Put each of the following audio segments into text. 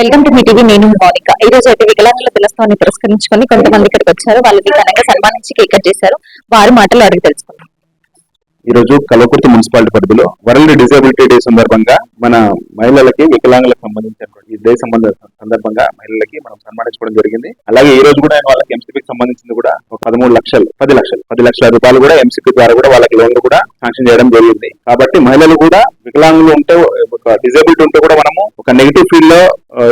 Welcome to me TV నేను మౌనిక. ఈ రోజు అయితే వికలాంగుల దినోత్సవాన్ని పురస్కరించుకొని కొంతమంది ఇక్కడికి వచ్చారు. వాళ్ళని ఘనంగా సన్మానించి కేక్ కట్ చేశారు. వారి మాటలు అడిగి తెలుసుకుందాం. ఈ రోజు కలవకుర్తి మున్సిపాలిటీ పరిధిలో వరల్డ్ డిజబిలిటీ డే సందర్భంగా మన మహిళలకి వికలాంగులకు సంబంధించినటువంటి ఈ డే సంబంధ సందర్భంగా మహిళలకి మనం సన్మానించుకోవడం జరిగింది. అలాగే ఈ రోజు కూడా నేను వాళ్ళకి ఎంసీపీకి సంబంధించింది కూడా ఒక పదమూడు లక్షలు పది లక్షలు పది లక్షల రూపాయలు కూడా ఎంసీపీ ద్వారా కూడా వాళ్ళకి లోన్లు కూడా శాంక్షన్ చేయడం జరిగింది. కాబట్టి మహిళలు కూడా వికలాంగులు ఉంటే ఒక డిజబిలిటీ ఉంటే కూడా మనము ఒక నెగిటివ్ ఫీల్డ్లో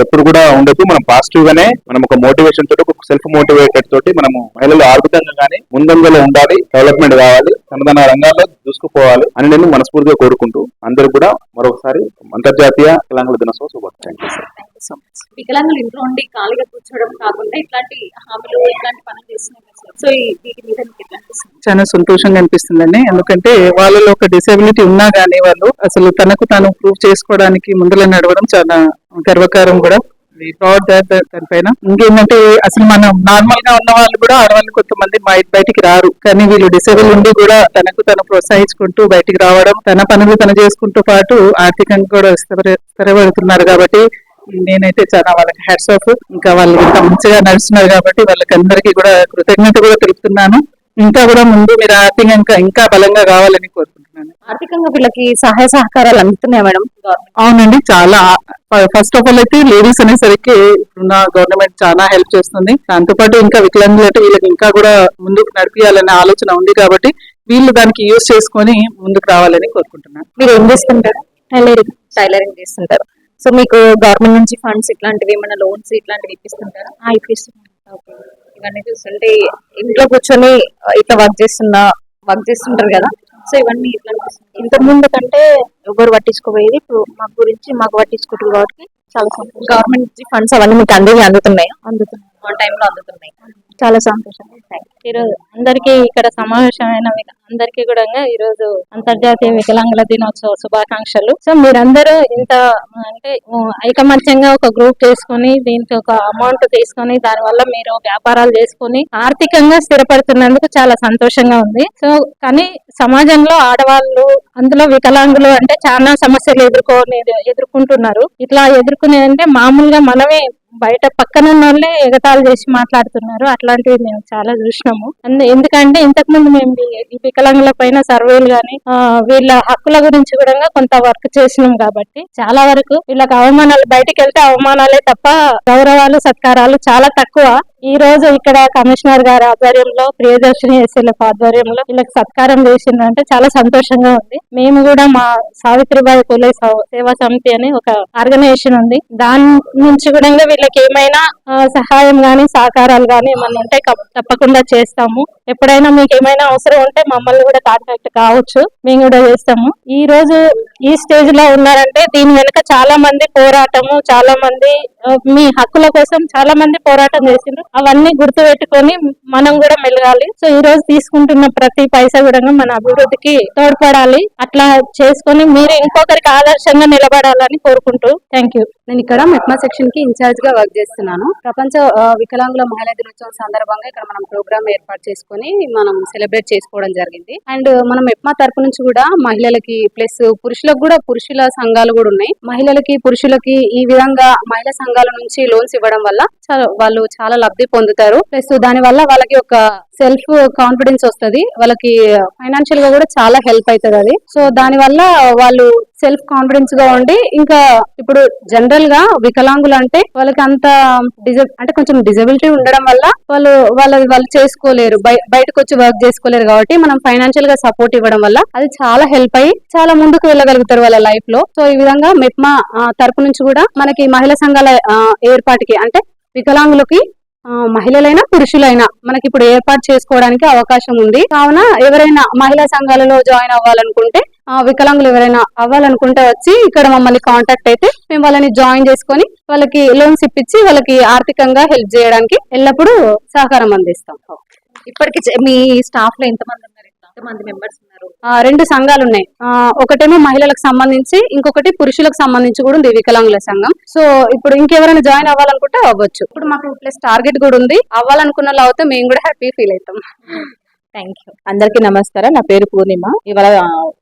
ఎప్పుడు కూడా ఉండదు మనం పాజిటివ్ గానే మనం ఒక మోటివేషన్ తోటి ఒక సెల్ఫ్ మోటివేటెడ్ తోటి మనము మహిళలు ఆర్థికంగా కానీ ముందంజలో ఉండాలి డెవలప్మెంట్ కావాలి తనదన రంగాల్లో దూసుకుపోవాలి అని నేను మనస్ఫూర్తిగా కోరుకుంటూ అందరూ కూడా మరొకసారి అంతర్జాతీయ తెలంగాణ దినోత్సవ శుభాకాంక్షలు. థ్యాంక్ యూ సో మచ్ వికలాంగులు ఇంట్లో ఉండి ఖాళీగా కూర్చోవడం కాకుండా ఇట్లాంటి హామీలు ఇట్లాంటి పనులు చేస్తున్నారు సో వీటి మీద మీకు అనిపిస్తుంది? చాలా సంతోషంగా అనిపిస్తుందండి. ఎందుకంటే వాళ్ళలో ఒక డిసేబిలిటీ ఉన్నా కానీ వాళ్ళు అసలు తనకు తాను ప్రూవ్ చేసుకోవడానికి ముందర నడవడం చాలా గర్వకారం కూడా. ప్రౌడ్ దానిపైన ఇంకేంటంటే అసలు మనం నార్మల్గా ఉన్న వాళ్ళు కూడా ఆడవాళ్ళు కొంతమంది బయ- బయటికి రారు. కానీ వీళ్ళు డిసేబుల్ ఉండి కూడా తనకు తను ప్రోత్సహించుకుంటూ బయటికి రావడం తన పనులు తను చేసుకుంటూ పాటు ఆర్థికంగా కూడా స్థిరపడుతున్నారు కాబట్టి నేనైతే చాలా వాళ్ళకి హ్యాట్స్ ఆఫ్ ఇంకా వాళ్ళు ఇంత మంచిగా నడుస్తున్నారు కాబట్టి వాళ్ళకి అందరికీ కూడా కృతజ్ఞత కూడా తెలుపుతున్నాను. ఇంకా కూడా ముందు మీరు ఆర్థికంగా ఇంకా బలంగా కావాలని కోరుకుంటున్నాను. ఆర్థికంగా వీళ్ళకి సహాయ సహకారాలు అందుతున్నాయి మేడం? అవునండి చాలా. ఫస్ట్ ఆఫ్ ఆల్ అయితే లేడీస్ అనేసరికి ఇప్పుడున్న గవర్నమెంట్ చాలా హెల్ప్ చేస్తుంది. దాంతో పాటు ఇంకా వికలాంగులు అంటే వీళ్ళకి ఇంకా కూడా ముందుకు నడిపించాలనే ఆలోచన ఉంది కాబట్టి వీళ్ళు దానికి యూజ్ చేసుకొని ముందుకు రావాలని కోరుకుంటున్నాను. మీరు ఏం చేస్తుంటారు? టైలరింగ్ టైలరింగ్ చేస్తుంటారు. సో మీకు గవర్నమెంట్ నుంచి ఫండ్స్ ఇట్లాంటివి ఏమైనా లోన్స్ ఇట్లాంటివి ఇప్పిస్తుంటారా? ఇప్పిస్తున్నారు ఇవన్నీ చూస్తుంటే ఇంట్లో కూర్చొని ఇట్లా వర్క్ చేస్తున్నా వర్క్ చేస్తుంటారు కదా? సో ఇవన్నీ ఇట్లా ఇంతకు ముందు కంటే ఎవరు పట్టించుకోపోయేది ఇప్పుడు మా గురించి మాకు పట్టించుకుంటారు కాబట్టి చాలా గవర్నమెంట్ నుంచి ఫండ్స్ అవన్నీ మీకు అందరికీ అందుతున్నాయి? అందుతున్నాయి. ఆన్ టైంలో అందుతున్నాయి. చాలా సంతోషం. ఈరోజు అందరికీ ఇక్కడ సమావేశమైన విక- అందరికీ కూడా ఈరోజు అంతర్జాతీయ వికలాంగుల దినోత్సవ శుభాకాంక్షలు. సో మీరందరూ ఇంత అంటే ఐకమత్యంగా ఒక గ్రూప్ చేసుకొని దీనికి ఒక అమౌంట్ తీసుకొని దాని వల్ల మీరు వ్యాపారాలు చేసుకొని ఆర్థికంగా స్థిరపడుతున్నందుకు చాలా సంతోషంగా ఉంది. సో కానీ సమాజంలో ఆడవాళ్ళు అందులో వికలాంగులు అంటే చాలా సమస్యలు ఎదుర్కొని ఎదుర్కొంటున్నారు. ఇట్లా ఎదుర్కొనేది అంటే మామూలుగా మనమే బయట పక్కన ఉన్న వాళ్ళే ఎగతాలు చేసి మాట్లాడుతున్నారు. అట్లాంటివి మేము చాలా చూసినాము. ఎందుకంటే ఇంతకు ముందు మేము ఈ- వికలాంగుల పైన సర్వేలు గాని వీళ్ళ హక్కుల గురించి కూడా కొంత వర్క్ చేసినాం కాబట్టి చాలా వరకు వీళ్ళకి అవమానాలు బయటికి వెళ్తే అవమానాలే తప్ప గౌరవాలు సత్కారాలు చాలా తక్కువ. ఈ రోజు ఇక్కడ కమిషనర్ గారి ఆధ్వర్యంలో ప్రియదర్శిని ఎస్ఎల్ఎఫ్ ఆధ్వర్యంలో వీళ్ళకి సత్కారం చేసిందంటే చాలా సంతోషంగా ఉంది. మేము కూడా మా సావిత్రిబాయి పూలే సేవా సమితి అని ఒక ఆర్గనైజేషన్ ఉంది. దాని నుంచి కూడా వీళ్ళకి ఏమైనా సహాయం గాని సహకారాలు గాని ఏమన్నా ఉంటే తప్పకుండా చేస్తాము. ఎప్పుడైనా మీకు ఏమైనా అవసరం ఉంటే మమ్మల్ని కూడా కాంటాక్ట్ కావచ్చు. మేము కూడా చేస్తాము. ఈ రోజు ఈ స్టేజ్లో ఉన్నారంటే దీని వెనుక చాలా మంది పోరాటము చాలా మంది మీ హక్కుల కోసం చాలా మంది పోరాటం చేసిండ్రు. అవన్నీ గుర్తు పెట్టుకొని మనం కూడా మెలగాలి. సో ఈ రోజు తీసుకుంటున్న ప్రతి పైసా కూడా మన అభివృద్ధికి తోడ్పడాలి. అట్లా చేసుకొని మీరు ఇంకొకరికి ఆదర్శంగా నిలబడాలని కోరుకుంటూ థ్యాంక్ యూ. నేను ఇక్కడ మెట్మా సెక్షన్కి ఇన్ఛార్జ్గా వర్క్ చేస్తున్నాను. ప్రపంచ వికలాంగుల మహిళా దినోత్సవం సందర్భంగా ఇక్కడ మనం ప్రోగ్రామ్ ఏర్పాటు చేసుకొని మనం సెలబ్రేట్ చేసుకోవడం జరిగింది. అండ్ మనం ఎప్మా తరపు నుంచి కూడా మహిళలకి ప్లస్ పురుషులకు కూడా పురుషుల సంఘాలు కూడా ఉన్నాయి. మహిళలకి పురుషులకి ఈ విధంగా మహిళా సంఘాల నుంచి లోన్స్ ఇవ్వడం వల్ల చాలా వాళ్ళు చాలా లబ్ధి పొందుతారు. ప్లస్ దాని వల్ల వాళ్ళకి ఒక సెల్ఫ్ కాన్ఫిడెన్స్ వస్తుంది. వాళ్ళకి ఫైనాన్షియల్గా కూడా చాలా హెల్ప్ అవుతుంది అది. సో దాని వల్ల వాళ్ళు సెల్ఫ్ కాన్ఫిడెన్స్గా ఉండి ఇంకా ఇప్పుడు జనరల్గా వికలాంగులు అంటే వాళ్ళకి అంత అంటే కొంచెం డిజబిలిటీ ఉండడం వల్ల వాళ్ళు వాళ్ళ వాళ్ళు చేసుకోలేరు. బయటకు వచ్చి వర్క్ చేసుకోలేరు కాబట్టి మనం ఫైనాన్షియల్గా సపోర్ట్ ఇవ్వడం వల్ల అది చాలా హెల్ప్ అయ్యి చాలా ముందుకు వెళ్ళగలుగుతారు వాళ్ళ లైఫ్లో. సో ఈ విధంగా మెప్మా తరపు నుంచి కూడా మనకి మహిళా సంఘాల ఏర్పాటుకి అంటే వికలాంగులకి మహిళలైనా పురుషులైనా మనకి ఇప్పుడు ఏర్పాటు చేసుకోవడానికి అవకాశం ఉంది. కావున ఎవరైనా మహిళా సంఘాలలో జాయిన్ అవ్వాలనుకుంటే వికలాంగులు ఎవరైనా అవ్వాలనుకుంటే వచ్చి ఇక్కడ మమ్మల్ని కాంటాక్ట్ అయితే మేము వాళ్ళని జాయిన్ చేసుకొని వాళ్ళకి లోన్స్ ఇప్పించి వాళ్ళకి ఆర్థికంగా హెల్ప్ చేయడానికి ఎల్లప్పుడూ సహకారం అందిస్తాం. ఇప్పటికి మీ స్టాఫ్లో ఎంతమంది ఉన్నారు? మెంబర్స్ ఉన్నారు? ఆ, రెండు సంఘాలు ఉన్నాయి ఆ, ఒకటేమో మహిళలకు సంబంధించి ఇంకొకటి పురుషులకు సంబంధించి కూడా ఉంది వికలాంగుల సంఘం. సో ఇప్పుడు ఇంకెవరైనా జాయిన్ అవ్వాలనుకుంటే అవ్వచ్చు. ఇప్పుడు మాకు ప్లస్ టార్గెట్ కూడా ఉంది. అవ్వాలనుకున్న వాళ్ళు అవుతే మేము కూడా హ్యాపీ ఫీల్ అవుతాం. థ్యాంక్ యూ అందరికీ నమస్కారం. నా పేరు పూర్ణిమ. ఇవాళ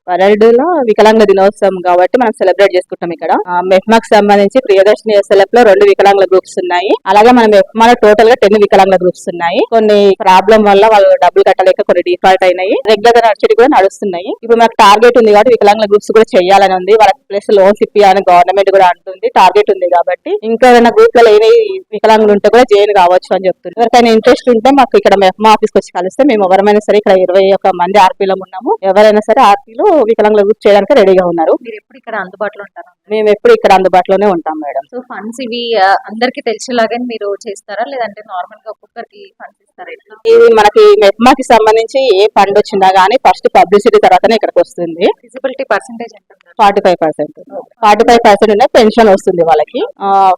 వరల్డ్లో వికలాంగుల దినోత్సవం కాబట్టి మనం సెలబ్రేట్ చేసుకుంటాం ఇక్కడ. మెఫ్మాక్ సంబంధించి ప్రియదర్శిని ఎస్ఎల్ఎఫ్లో రెండు వికలాంగుల గ్రూప్స్ ఉన్నాయి. అలాగే మన మెఫ్మాలో టోటల్గా టెన్ వికలాంగుల గ్రూప్స్ ఉన్నాయి. కొన్ని ప్రాబ్లం వల్ల వాళ్ళు డబ్బులు కట్టలేక కొన్ని డిఫాల్ట్ అయినాయి. రెగ్యులర్గా నడిచేటి కూడా నడుస్తున్నాయి. ఇప్పుడు మనకు టార్గెట్ ఉంది కాబట్టి వికలాంగుల గ్రూప్స్ కూడా చేయాలని ఉంది. వాళ్ళకి ప్లస్ లోన్స్ ఇప్పియాలని గవర్నమెంట్ కూడా అంటుంది. టార్గెట్ ఉంది కాబట్టి ఇంకా ఏదైనా గ్రూప్లో లేని వికలాంగులు ఉంటే కూడా జైలు కావచ్చు అని చెప్తున్నారు ఎవరికైనా ఇంట్రెస్ట్ ఉంటే మాకు ఇక్కడ మెఫ్మా ఆఫీస్ వచ్చి కలిస్తే మేము ఎవరైనా సరే ఇక్కడ ఇరవై ఒక మంది ఆర్పీలో ఉన్నాము. ఎవరైనా సరే ఆర్పీలో వికలాంగుల గ్రూప్ చేయడానికి రెడీగా ఉన్నారు. మీరు ఎప్పుడు ఇక్కడ అందుబాటులో ఉంటారా? మేము ఎప్పుడు ఇక్కడ అందుబాటులోనే ఉంటాం మేడం. సో ఫండ్స్ ఇవి అందరికీ తెలిసేలాగా మీరు చేస్తారా? లేదంటే నార్మల్గా ఒక్కొక్కరికి ఫండ్స్ ఇస్తారా? ఇది మనకి మెప్మాకి సంబంధించి ఏ ఫండ్ వచ్చినా గానీ ఫస్ట్ పబ్లిసిటీ తర్వాతనే ఇక్కడికి వస్తుంది. Visibility percentage? Forty five percent. Forty five percent ఉన్న పెన్షన్ వస్తుంది వాళ్ళకి.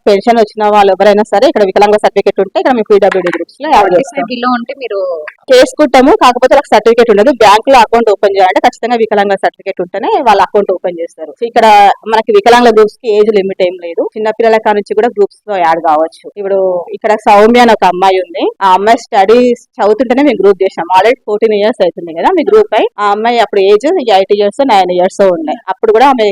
పెన్షన్ వచ్చిన వాళ్ళు ఎవరైనా సరే ఇక్కడ వికలాంగ సర్టిఫికేట్ ఉంటే ఇక్కడ మేము పీడబ్ల్యూడీ గ్రూప్స్లో యాడ్ చేస్తాం. బిలో ఉంటే మీరు చేసుకుంటాము కాకపోతే వాళ్ళకి సర్టిఫికేట్ ఉండదు. బ్యాంక్లో అకౌంట్ ఓపెన్ చేయాలంటే ఖచ్చితంగా వికలాంగ సర్టిఫికేట్ ఉంటేనే వాళ్ళ అకౌంట్ ఓపెన్ చేస్తారు. ఇక్కడ మనకి వికలాంగ గ్రూప్స్కి ఏజ్ లిమిట్ ఏం లేదు. చిన్న పిల్లల కాడ నుంచి కూడా గ్రూప్స్లో యాడ్ కావచ్చు. ఇప్పుడు ఇక్కడ సౌమ్య అని ఒక అమ్మాయి ఉంది. ఆ అమ్మాయి స్టడీస్ చదువుతుంటేనే మేము గ్రూప్ చేసాం ఆల్రెడీ ఫోర్టీన్ ఇయర్స్ అవుతుంది కదా మీ గ్రూప్ అయి ఆ అమ్మాయి అప్పుడు age eight years nine years ఉన్నాయి అప్పుడు కూడా ఆమె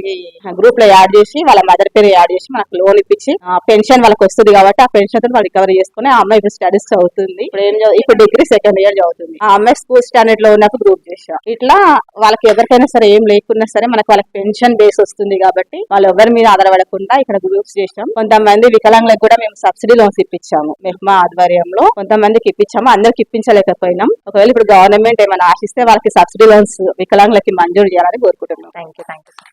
గ్రూప్లో యాడ్ చేసి వాళ్ళ మదర్ పేరు యాడ్ చేసి మనకు లోన్ ఇప్పించి పెన్షన్ వాళ్ళకి వస్తుంది కాబట్టి ఆ పెన్షన్తో వాళ్ళు రికవరీ చేసుకుని ఆ అమ్మాయి ఇప్పుడు స్టడీస్ చదువుతుంది. ఇప్పుడు ఏం ఇప్పుడు డిగ్రీ సెకండ్ ఇయర్ చదువుతుంది. ఆ అమ్మాయి స్టాండర్డ్లో ఉన్నప్పుడు గ్రూప్ చేసాం ఇట్లా వాళ్ళకి ఎవరికైనా సరే ఏం లేకున్నా సరే మనకు వాళ్ళకి పెన్షన్ బేస్ వస్తుంది కాబట్టి వాళ్ళు ఎవరి మీద ఆధారపడకుండా ఇక్కడ గ్రూప్స్ చేసాం కొంతమంది వికలాంగులకు కూడా మేము సబ్సిడీ లోన్స్ ఇప్పించాము. మెహ్మా ఆధ్వర్యంలో కొంతమందికి ఇప్పించాము. అందరికి ఇప్పించలేకపోయినాం. ఒకవేళ ఇప్పుడు గవర్నమెంట్ ఏమైనా ఆశిస్తే వాళ్ళకి సబ్సిడీ లోన్స్ వికలాంగులకి మంజూరు చేయాలని కోరుకుంటున్నాం. Thank you thank you